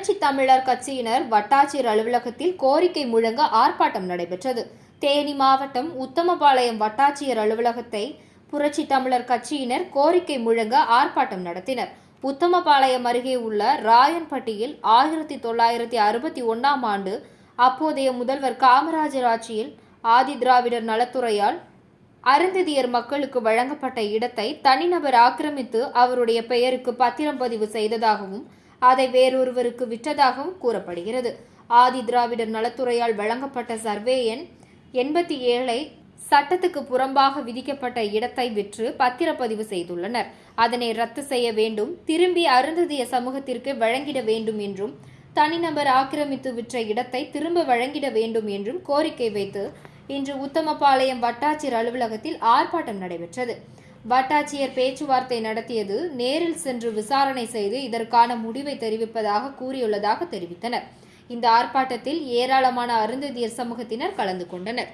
புரட்சி தமிழர் கட்சியினர் வட்டாட்சியர் அலுவலகத்தில் கோரிக்கை முழங்க ஆர்ப்பாட்டம் நடைபெற்றது. தேனி மாவட்டம் உத்தமபாளையம் வட்டாட்சியர் அலுவலகத்தை புரட்சி தமிழர் கட்சியினர் கோரிக்கை முழங்க ஆர்ப்பாட்டம் நடத்தினர். உத்தமபாளையம் அருகே உள்ள ராயன்பட்டியில் ஆயிரத்தி தொள்ளாயிரத்தி அறுபத்தி ஒன்றாம் ஆண்டு அப்போதைய முதல்வர் காமராஜர் ஆட்சியில் ஆதி திராவிடர் நலத்துறையால் அருந்ததியர் மக்களுக்கு வழங்கப்பட்ட இடத்தை தனிநபர் ஆக்கிரமித்து அவருடைய பெயருக்கு பத்திரம் பதிவு செய்ததாகவும் அதை வேறொருவருக்கு விற்றதாகவும் கூறப்படுகிறது. ஆதி திராவிடர் நலத்துறையால் வழங்கப்பட்ட சர்வே எண் எண்பத்தி ஏழை சட்டத்துக்கு புறம்பாக விதிக்கப்பட்ட இடத்தை விற்று பத்திரப்பதிவு செய்துள்ளனர். அதனை ரத்து செய்ய வேண்டும் திரும்பி அருந்ததிய சமூகத்திற்கு வழங்கிட வேண்டும் என்றும் தனிநபர் ஆக்கிரமித்து விற்ற இடத்தை திரும்ப வழங்கிட வேண்டும் என்றும் கோரிக்கை வைத்து இன்று உத்தமபாளையம் வட்டாட்சியர் அலுவலகத்தில் ஆர்ப்பாட்டம் நடைபெற்றது. வட்டாட்சியர் பேச்சுவார்த்தை நடத்தியது நேரில் சென்று விசாரணை செய்து இதற்கான முடிவை தெரிவிப்பதாக கூறியுள்ளதாக தெரிவித்தனர். இந்த ஆர்ப்பாட்டத்தில் ஏராளமான அருந்ததியர் சமூகத்தினர் கலந்து கொண்டனர்.